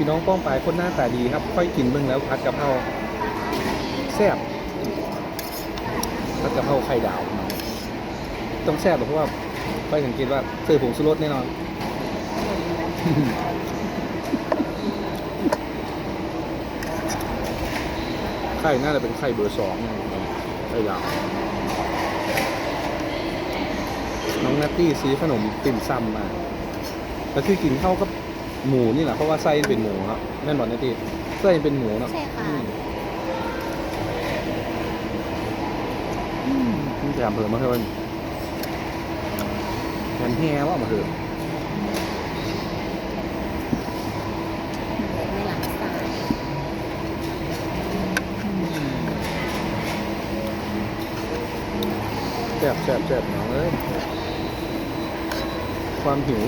พี่น้องป้องปลายคนหน้าตาดีครับ ค่อยกินเบิ่งแล้วผัดกะเพราแซ่บผัดกะเพราไข่ดาว ต้องแซ่บเพราะว่าค่อยสังเกตว่าเจอผงชูรสแน่นอน ไข่น่าจะเป็นไข่เบอร์สองไข่ดาวน้องนัตตี้ซื้อขนมติ่มซำมาแล้วคือกินเข้ากับ หมูนี่แหละเพราะว่าไส้เป็นหมูเนาะแม่นบอลนัตตี้ไส้เป็นหมูเนาะใช่ค่ะ อืมอืมนี่จะทำเพิ่มมาเพิ่มแทนแฮว่ามาเพิ่มในหลังสายแซ่บแซ่บแซ่บน้องเอ้ยความหิว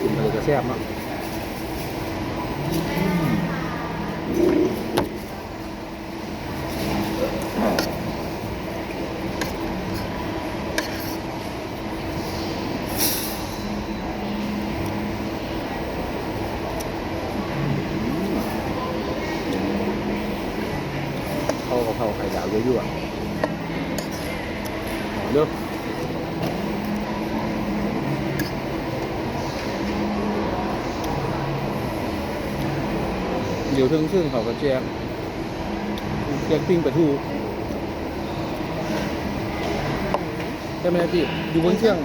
กินอะไรก็แซ่บเนาะ อืมเข้ากะ เพราไข่ดาวยั่วๆเอาเด้อเดี๋ยวถึงซึ่งเขาก็แจกแจกปิ้งปลาทูใช่ไหมพี่อยู่บนเครื่อง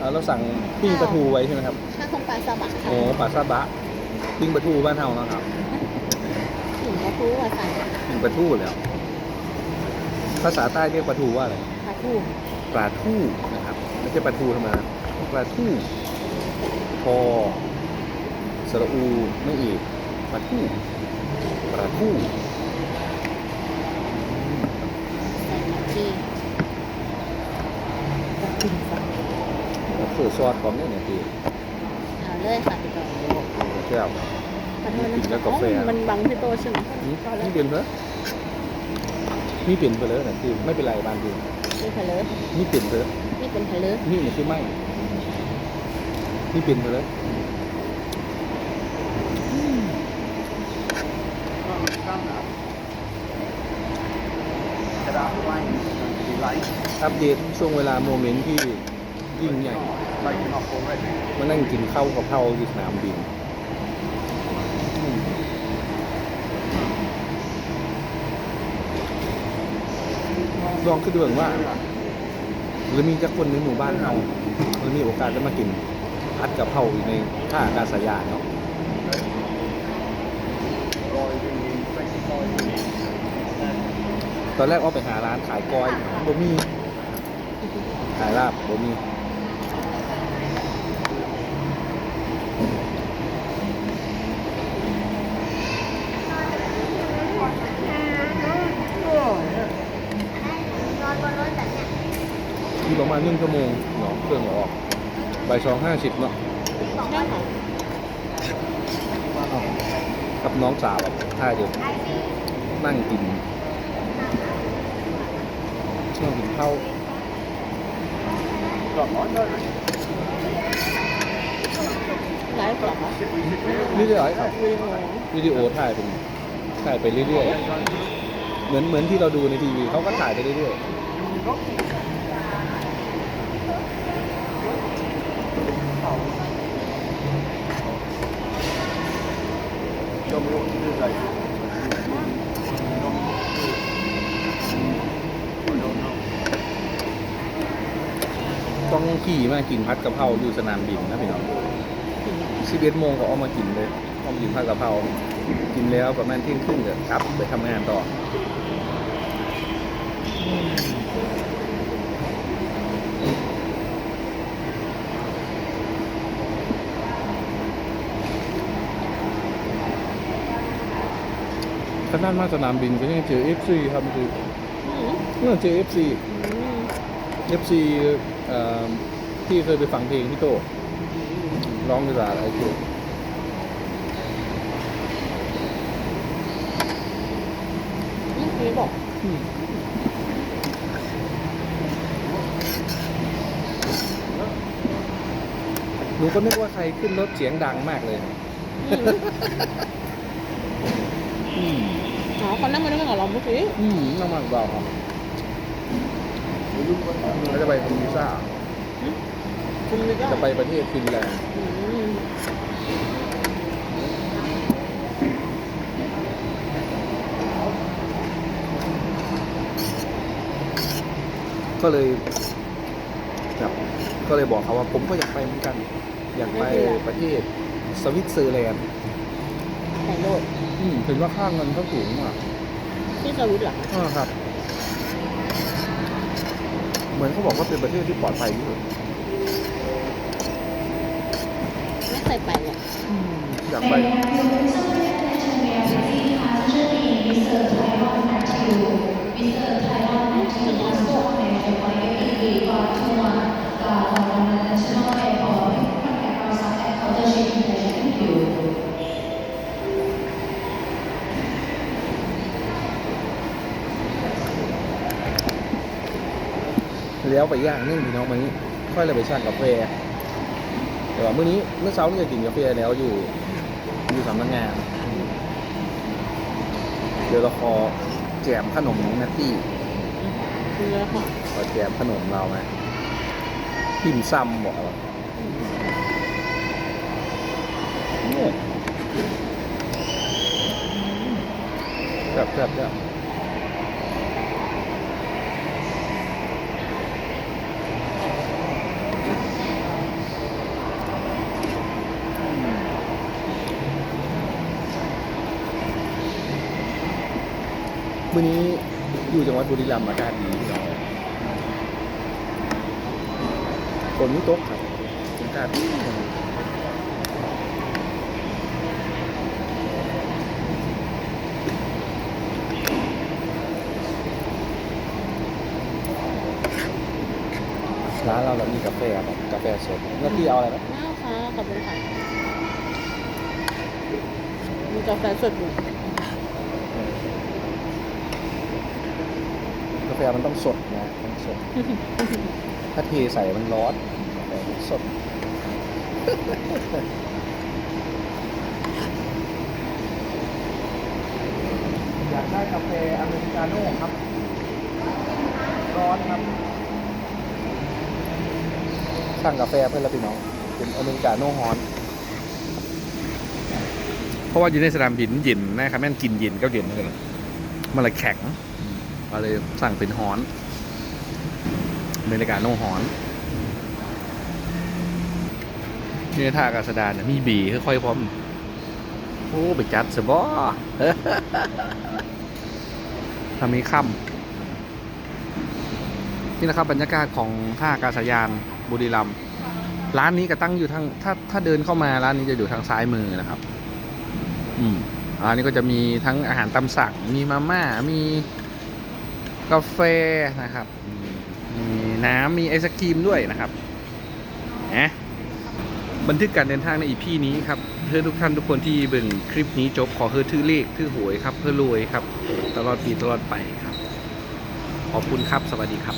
อ่าเราสั่งปิ้งปลาทูไว้ใช่ไหมครับข้าวคงปลาสบักค่ะโอ้ปลาซาบะปิ้งปลาทูบ้านเฮานะครับถึงกระทู้อะสั่งปิ้งปลาทูแล้ว ภาษาใต้เรียกปลาทูว่าอะไรปลาทูปลาทูนะครับไม่ใช่ปลาทูธรรมดาปลาทูพอสระอูไม่อีกปลาทู ปลาทูใส่ผักชีกินซะเสือซอสพร้อมเนี่ยเนี่ยพี่เอาเลยค่ะพี่โตแก้ว ขอโทษนะกินแล้วกาแฟมันบังพี่โตใช่ไหมนี่ก็เลยนี่เปลี่ยนเพลอนี่เปลี่ยนเพลอนะพี่ไม่เป็นไรบานพี่นี่เพลอนี่เปลี่ยนเพลอนี่เป็นเพลอนี่เนี่ยคือไม่นี่เปลี่ยนเพลอ อัปเดตช่วงเวลาโมเมนต์ที่ยิ่งใหญ่มานั่งกินข้าวกับเพราอยู่สนามบินลองคิดดูว่า หรือมีจักคนในหมู่บ้านเราหรือมีโอกาสได้มากินพัดกับเพราอยู่ในท่าอากาศยานเนาะ ตอนแรกเอาไปหาร้านขายกอยบ่มีขายลาบบ่มีที่ประมาณหนึ่งชั่วโมงเนาะเครื่องออกใบสองห้าสิบเนาะ กับน้องสาวแบบท่าเดียวนั่งกินนั่งกินข้าวไลฟ์เหรอคะเรื่อยๆครับวิดีโอวิดีโอถ่ายเป็นถ่ายไปเรื่อยๆ เหมือนเหมือนที่เราดูในทีวีเขาก็ถ่ายไปเรื่อยๆ ต้องขี่มากินพัดกะเพราอยู่สนามบินนะพี่น้องสิบเอ็ดโมงก็ออกมากินเลยออกมากินผัดกะเพรา กินแล้วประมาณเที่ยงครึ่งก็ครับไปทำงานต่อ ขนาดมาสนามบินก็ยังเจอ FC ครับคืออืมเมื่อเจอ FC อืม FC เอ่อที่เคยไปฟังเพลงพี่โตร้องในร้านอะไรคือนี่พี่บอกหนูก็นึกว่าใครขึ้นรถเสียงดังมากเลย อืมอืมอ๋อ เขานั่งมาด้วยกันกับเราเมื่อกี้อืมน้ำมันเบาครับแล้วจะไปทำวีซ่าคุณนึกว่าจะไปประเทศฟินแลนด์อืมก็เลยแบบก็เลยบอกเขาว่าผมก็อยากไปเหมือนกัน อยากไปประเทศสวิตเซอร์แลนด์ แต่งโดดอืมถึงว่าค่าเงินเขาสูงมากที่สวิตเหรอคะอ่าครับ เหมือนเขาบอกว่าเป็นประเทศที่ปลอดภัยที่สุดไม่เคยไปเลยอยากไปแล้วไปย่างนึ่งพี่น้องมื้อนี้ ค่อยเลยไปช่งกาแฟแต่ว่ามื้อนี้เมื่อเช้านี่จะกินกาแฟแล้วอยู่ อยู่สำนักงาน เดี๋ยวเราขอแจมขนมน้องนัตตี้คือแล้วค่ะขอแจมขนมเราไหมพิมซ้ำบอกเราแบบแบบแบบ มื้อนี้อยู่จังหวัดบุรีรัมย์อากาศดีพี่น้องฝนไม่ตกครับอากาศดีร้านเราเรามีกาแฟครับกาแฟสดแล้วพี่เอาอะไรไหมน่าค่ะขอบคุณค่ะมีกาแฟสดอยู่ กาแฟมันต้องสดนะต้องสด ถ้าเทใส่มันร้อนกาแฟมันสด อยากได้กาแฟอเมริกาโน่ครับ ร้อนครับ สั่งกาแฟเพื่อนละพี่น้อง เป็นอเมริกาโน่ฮอนเพราะว่าอยู่ในสนามบินเย็นนะครับแม่นกินเย็นก็เย็นเหมือนกันมันเลยแข็ง ก็เลยสั่งเป็นฮอนเมริกาโน่ฮอนนี่ท่าอากาศดานมีบีค่อยๆพร้อม โอ้ไปจัดสบอทำนี้ค่ำนี่นะครับบรรยากาศของท่าอากาศยานบุรีรัมย์ร้านนี้ก็ตั้งอยู่ทางถ้าถ้าเดินเข้ามาร้านนี้จะอยู่ทางซ้ายมือนะครับ อืมร้านนี้ก็จะมีทั้งอาหารตามสั่งมีมาม่ามี กาแฟนะครับมมีน้ำมีไอศครีมด้วยนะครับนะบันทึกการเดินทางในอีพีนี้ครับเพื่อทุกท่านทุกคนที่เบิ่งคลิปนี้จบขอเพื่อทื่อเลขทื่อหวยครับเพื่อรวยครับ ตลอดปีตลอดไปครับ ขอบคุณครับสวัสดีครับ